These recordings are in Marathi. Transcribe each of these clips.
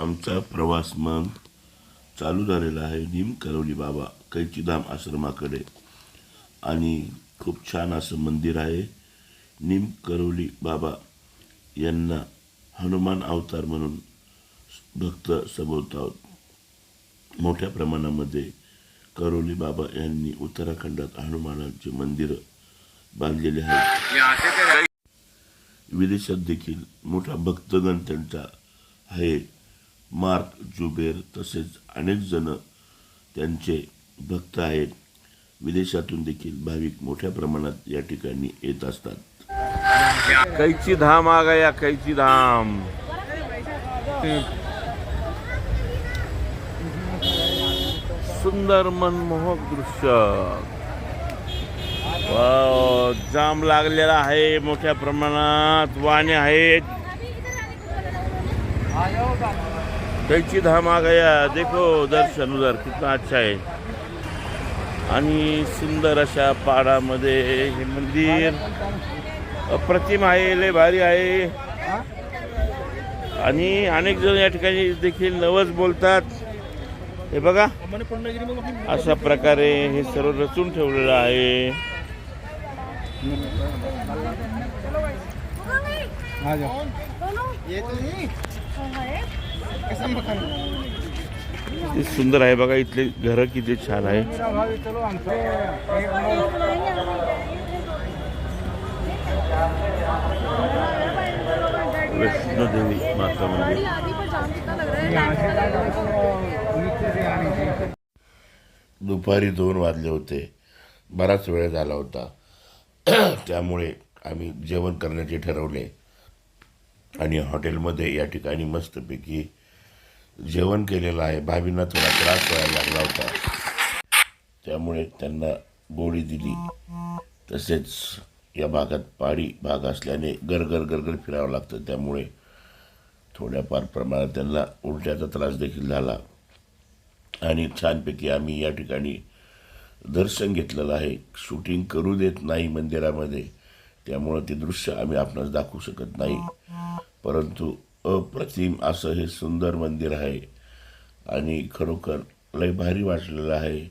आमचा प्रवास मग चालू झालेला आहे निम करवली बाबा कैचीधाम आश्रमाकडे. आणि खूप छान असं मंदिर आहे. निम करवली बाबा यांना हनुमान अवतार म्हणून भक्त सभोवतात मोठ्या प्रमाणामध्ये करोली बाबा यांनी उत्तराखंडात हनुमानाचे मंदिर बांधलेले आहेत विदेशात देखील मोठा भक्तगण त्यांचा आहे. मार्क जुबेर तसेच अनेक जण त्यांचे भक्त आहेत. विदेशातून देखील भाविक मोठ्या प्रमाणात या ठिकाणी येत असतात. कैची धाम आ गया कैची धाम. सुंदर मनमोहक दृश्य. जाम लागलेला आहे मोठ्या प्रमाणात. वाणे आहेत. कैची धाम आ गया देखो दर्शन उधर कितना अच्छा है आणि सुंदर अशा पाडामध्ये हे मंदिर अप्रतिम आहे लय भारी आहे आणि अनेक जण या ठिकाणी देखील नवस बोलतात हे बघा अशा प्रकारे हे सर्व रचून ठेवलेलं आहे किती सुंदर आहे बघा इथले घर किती छान आहे. वैष्णोदेवी माता मंदिर. दुपारी दोन वाजले होते. बराच वेळ झाला होता. त्यामुळे आम्ही जेवण करण्याचे ठरवले. आणि हॉटेलमध्ये या ठिकाणी मस्तपैकी जेवण केलेलं आहे. भाभींना थोडा त्रास व्हायला लागला होता. त्यामुळे त्यांना गोळी दिली. तसेच या भागात पहाडी भाग असल्याने गरगर गरगर फिरावं लागतं. त्यामुळे थोड्याफार प्रमाणात त्यांना उलट्याचा त्रास देखील झाला. आणि छानपैकी आम्ही या ठिकाणी दर्शन घेतलेलं आहे. शूटिंग करू देत नाही मंदिरामध्ये. त्यामुळं ते दृश्य आम्ही आपणास दाखवू शकत नाही. परंतु अप्रतिम असं हे सुंदर मंदिर आहे. आणि खरोखर लय भारी वाटलेलं आहे.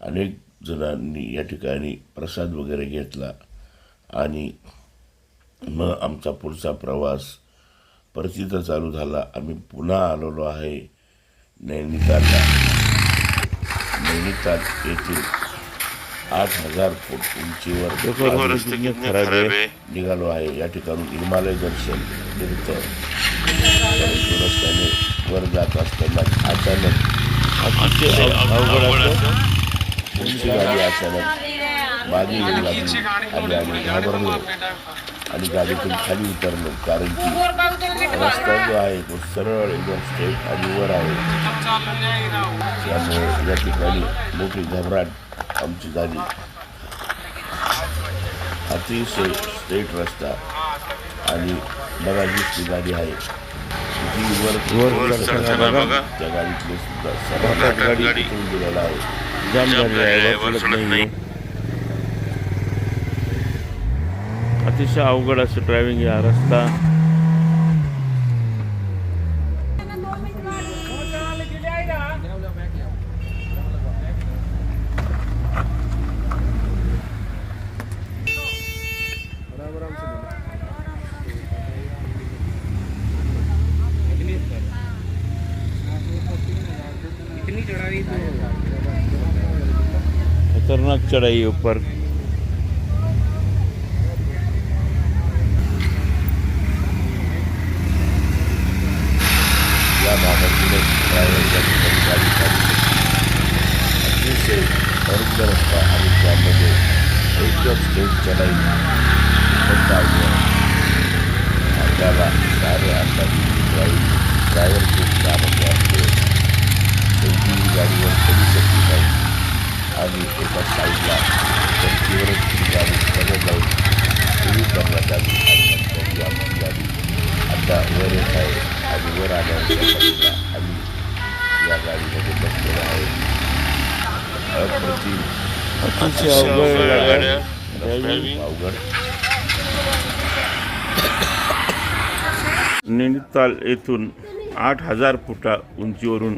अनेक जणांनी या ठिकाणी प्रसाद वगैरे घेतला. आणि मग आमचा पुढचा प्रवास परतीचा चालू झाला. आम्ही पुन्हा आलेलो आहे नैनितालला. नैनिताल येथील आठ हजार फूट उंचीवर निघालो आहे. या ठिकाणून हिमालय दर्शन निमित्त. रस्त्याने वर जात असताना अचानक अतिशय अवघड असं उंची गाडी अचानक मागे येऊ लागली आणि आम्ही घाबरलो. आणि गाडीतून खाली उतरलो कारण की रस्ता जो आहे तो सरळ एकदम स्ट्रेट आणि वर आहे. त्यामुळे या ठिकाणी मोठी घबराट आमची झाली. अतिशय स्ट्रेट रस्ता. आणि बघा ती गाडी आहे. जी वर वर चढताना बघा. त्या गाडीतले सुद्धा मोठ्या सर्वात गाडी गाडी. उतरून गेलेला आहे जाम जाम झालेलं आहे वर वर चढत चढत नाही नाही. अतिशय अवघड असं ड्रायव्हिंग हा रस्ता इतनी चढ़ाई तो खतरनाक चढाई ऊपर या भागातील अतिशय अरुंद रस्ता आणि त्यामध्ये एकदम चढाई आपल्याला सारे अंदाज ड्राईव्ह ड्रायव्हर खूप कोणतीही गाडीवर चढू शकली नाही. आणि एका साईडला धर्तीवरच ती गाडी सगळं जाऊन सुरू करण्यात आली आणि नंतर ही आमची गाडी आता वर येत आहे आणि वर साईडला आम्ही या गाडीमध्ये बसलेलो आहे. अप्रतिम अवघड. नैनिताल येथून आठ हजार फुटा उंचीवरून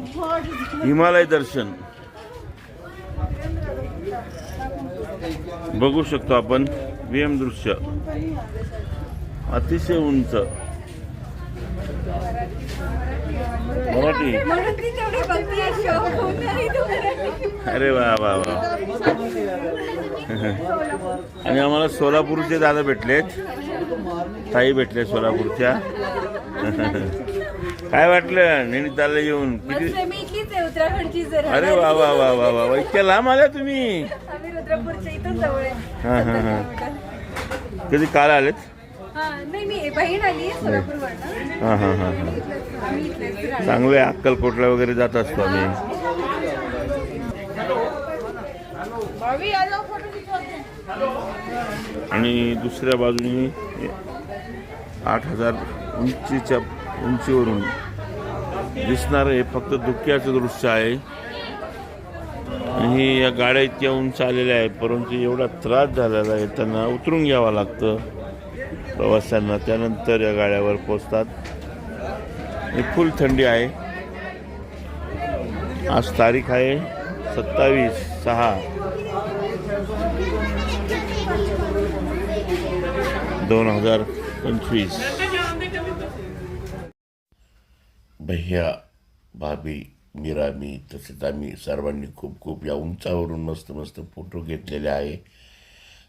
हिमालय दर्शन. बघू शकतो आपण व्यम दृश्य. अतिशय उंच. मराठी. अरे वा वा वा. आणि आम्हाला सोलापूरचे दादा भेटलेत. ताई भेटले सोलापूरच्या. काय वाटलं? नैनितालला येऊन किती मस्त मी इथलीच आहे उत्तराखंडची जर अरे वा वा वा वा वा वा. इतक्या लांब आल्या तुम्ही. आम्ही रुद्रपूरच्या इथून जवळ आहे हा, हा, हा. सत्तर किलोमीटर. कधी काल आलेत? हा नाही मी बहीण आली आहे सोलापूरवरनं. हा हा हा आम्ही इथलेच राहतो. चांगले अक्कलकोटला वगैरे जात असतो आम्ही. आणि दुसऱ्या बाजूने आठ हजार उंचीच्या उंचीवरून दिसणारं हे फक्त धुक्याचं दृश्य आहे. आणि या गाड्या इतक्या उंच आलेल्या आहेत परंतु एवढा त्रास झालेला आहे त्यांना उतरून घ्यावं लागतं. प्रवाशांना त्यानंतर या गाड्यावर पोचतात ही फुल थंडी आहे. आज तारीख आहे सत्तावीस सहा. दोन हजार पंचवीस. भैया भाभी मीरा मी तसेच आम्ही सर्वांनी खूप खूप या उंचावरून मस्त मस्त फोटो घेतलेले आहे.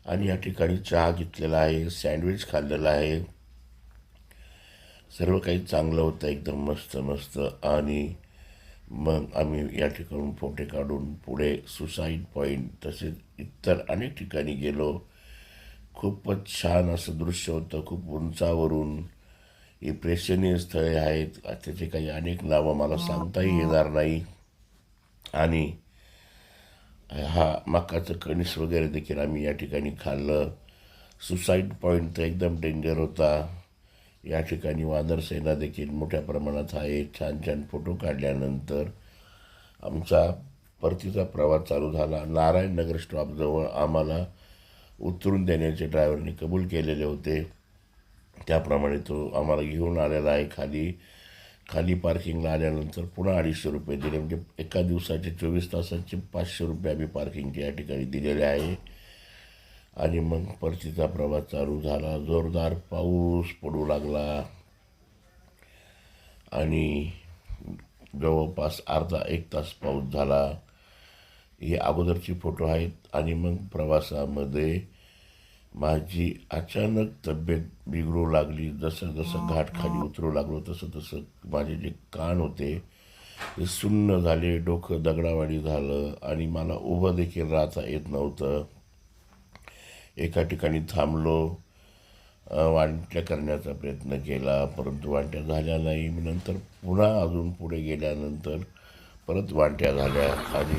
आणि या ठिकाणी चहा घेतलेला आहे सँडविच खाल्लेला आहे. सर्व काही चांगलं होतं एकदम मस्त मस्त. आणि मग आम्ही या ठिकाणून फोटो काढून पुढे सुसाईड पॉईंट तसेच इतर अनेक ठिकाणी गेलो. खूपच छान असं दृश्य होतं खूप उंचावरून. ही प्रेक्षणीय स्थळे आहेत. त्याचे काही अनेक नावं मला सांगताही येणार नाही. आणि हा मकाचं कणीस वगैरे देखील आम्ही या ठिकाणी खाल्लं. सुसाईड पॉईंट तर एकदम डेंजर होता. या ठिकाणी वानर सेना देखील मोठ्या प्रमाणात आहे. छान छान फोटो काढल्यानंतर आमचा परतीचा प्रवास चालू झाला. नारायण नगर स्टॉपजवळ आम्हाला उतरून देण्याचे ड्रायव्हरने कबूल केलेले होते. त्याप्रमाणे तो आम्हाला घेऊन आलेला आहे खाली खाली पार्किंगला आल्यानंतर पुन्हा अडीचशे रुपये दिले. म्हणजे एका दिवसाचे चोवीस तासाचे पाचशे रुपये आम्ही पार्किंगचे या ठिकाणी दिलेले आहे. आणि मग परतीचा प्रवास चालू झाला. जोरदार पाऊस पडू लागला. आणि जवळपास अर्धा एक तास पाऊस झाला. हे अगोदरचे फोटो आहेत. आणि मग प्रवासामध्ये माझी अचानक तब्येत बिघडू लागली जसं जसं घाट खाली उतरू लागलो तसं तसं माझे जे कान होते ते सुन्न झाले डोकं दगडावाडी झालं आणि मला उभं देखील राहता येत नव्हतं. एका ठिकाणी थांबलो वांट्या करण्याचा प्रयत्न केला परंतु वांट्या झाल्या नाही. मी नंतर पुन्हा अजून पुढे गेल्यानंतर परत वांट्या झाल्या आणि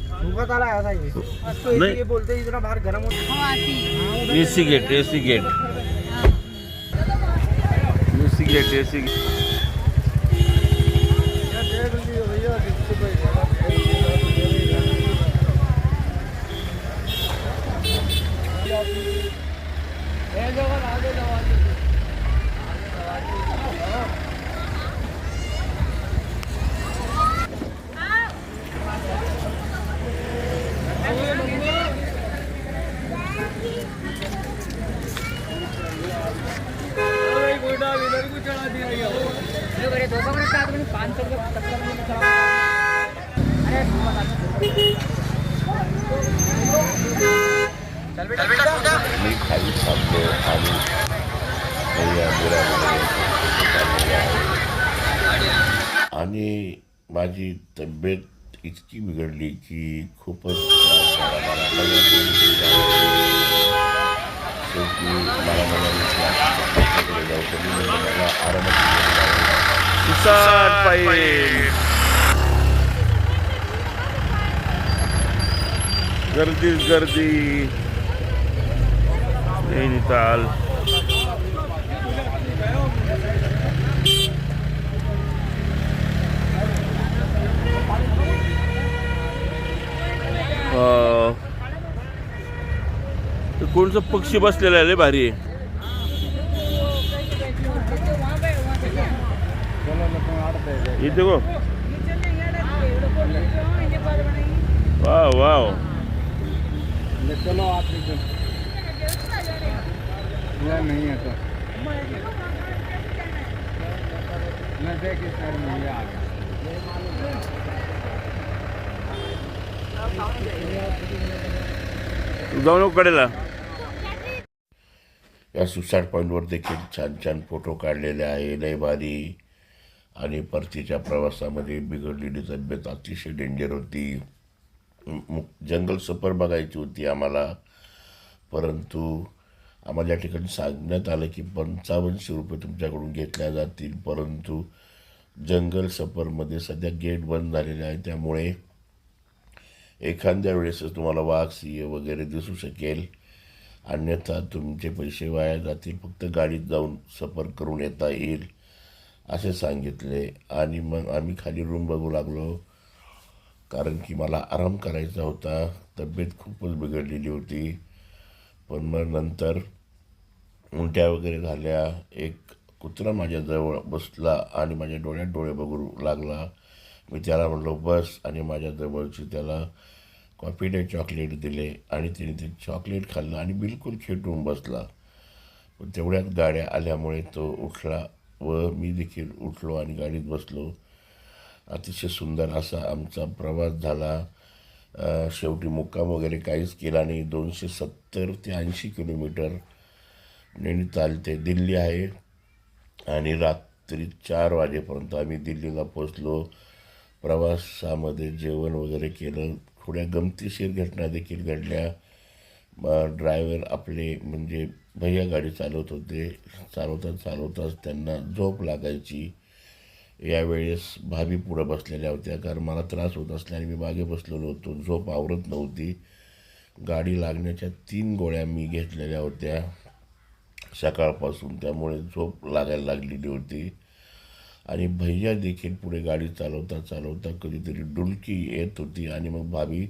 भूकत आला ऐसा ही इसको नहीं। इसीलिए बोलते हैं इतना बाहर गर्म होता है AC gate AC gate AC gate AC मी खाली थांबलो आणि आणि माझी तब्येत इतकी बिघडली की खूपच मला शेवटी मला मला आरामात सुसाट पाहिजे गर्दीच गर्दी. नैनिताल कोणचं पक्षी बसलेला आहे भारी. आहे इथे गो वाव वाव. चलो आप यह नहीं है तो। मैं आ गया। जाऊ कडेला या सुसाट पॉईंटवर देखील छान छान फोटो काढलेले आहे लय भारी आणि परतीच्या प्रवासामध्ये बिघडलेली तब्येत अतिशय डेंजर होती. जंगल सफर बघायची होती आम्हाला. परंतु आम्हाला या ठिकाणी सांगण्यात आलं की पंचावन्नशे रुपये तुमच्याकडून घेतल्या जातील. परंतु जंगल सफरमध्ये सध्या गेट बंद झालेले आहे. त्यामुळे एखाद्या वेळेसच तुम्हाला वाघ सिंह वगैरे दिसू शकेल. अन्यथा तुमचे पैसे वाया जातील. फक्त गाडीत जाऊन सफर करून येता येईल असे सांगितले. आणि मग आम्ही खाली रूम बघू लागलो. कारण की मला आराम करायचा होता. तब्येत खूपच बिघडलेली होती. पण मग नंतर उलट्या वगैरे झाल्या. एक कुत्रा माझ्याजवळ बसला आणि माझ्या डोळ्यात डोळे बघू लागला. मी त्याला म्हणलो बस. आणि माझ्या जवळची त्याला कॉफी डे चॉकलेट दिले आणि तिने ते चॉकलेट खाल्लं आणि बिलकुल खेटून बसला. तेवढ्यात गाड्या आल्यामुळे तो उठला व मी देखील उठलो आणि गाडीत बसलो. अतिशय सुंदर असा आमचा प्रवास झाला. शेवटी मुक्काम वगैरे काहीच केला नाही. दोनशे सत्तर ते ऐंशी किलोमीटर नैनिताल ते दिल्ली आहे. आणि रात्री चार वाजेपर्यंत आम्ही दिल्लीला पोचलो प्रवासामध्ये जेवण वगैरे केलं. थोड्या गमतीशीर घटना देखील घडल्या. ड्रायव्हर आपले म्हणजे भैया गाडी चालवत होते. चालवता चालवताच त्यांना झोप लागायची. यावेळेस भाभी पुढं बसलेल्या होत्या. कारण मला त्रास होत असल्याने मी मागे बसलेलो होतो. झोप आवरत नव्हती. गाडी लागण्याच्या तीन गोळ्या मी घेतलेल्या होत्या. सकाळपासून त्यामुळे झोप लागायला लागलेली होती. आणि भैया देखील पुढे गाडी चालवता चालवता कधीतरी डुलकी येत होती. आणि मग भाभी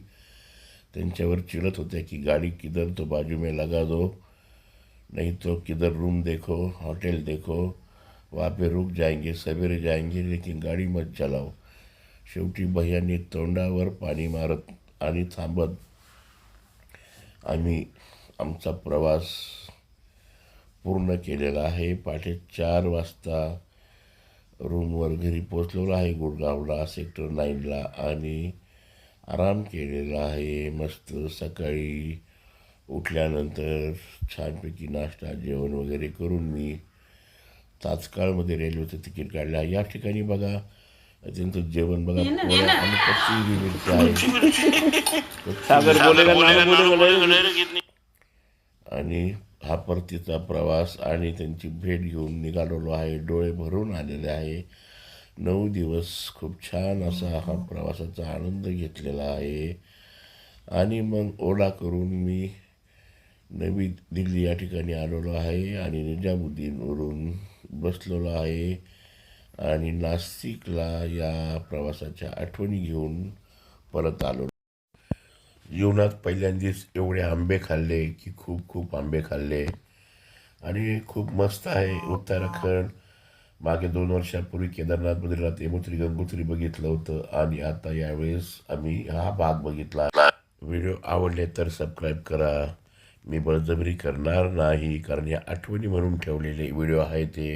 त्यांच्यावर चिडत होत्या की गाडी किधर तो बाजू में लगा दो नहीं तो किधर रूम देखो हॉटेल देखो. वहाँ पे रुक जाएंगे सवेरे जाएंगे लेकिन गाडी मत चलाओ। शेवटी भैयाने तोंडावर पाणी मारत आणि थांबत आम्ही आमचा प्रवास पूर्ण केलेला आहे. पहाटे चार वाजता रूमवर घरी पोचलेलो आहे गुडगावला सेक्टर नाईनला आणि आराम केलेला आहे. मस्त सकाळी उठल्यानंतर छानपैकी नाश्ता जेवण वगैरे करून मी तात्काळमध्ये रेल्वेचं तिकीट काढलं आहे. या ठिकाणी बघा त्यांचं जेवण बघा पोळ्या आणि मिरची आहे. आणि हा परतीचा प्रवास आणि त्यांची भेट घेऊन निघालेलो आहे. डोळे भरून आलेले आहे. नऊ दिवस खूप छान असा हा प्रवासाचा आनंद घेतलेला आहे. आणि मग ओला करून मी नवी दिल्ली या ठिकाणी आलेलो आहे आणि निजामुद्दीनवरून बसलेलो आहे आणि नाशिकला या प्रवासाच्या आठवणी घेऊन परत आलो. जीवनात पहिल्यांदाच एवढे आंबे खाल्ले की खूप खूप आंबे खाल्ले. आणि खूप मस्त आहे उत्तराखंड. मागे दोन वर्षापूर्वी केदारनाथ बद्रीनाथ यमुत्री गंगोत्री बघितलं होतं आणि आता यावेळेस आम्ही हा भाग बघितला. व्हिडिओ आवडले तर सबस्क्राईब करा. मी बळजबरी करणार नाही कारण या आठवणी म्हणून ठेवलेले व्हिडिओ आहे ते.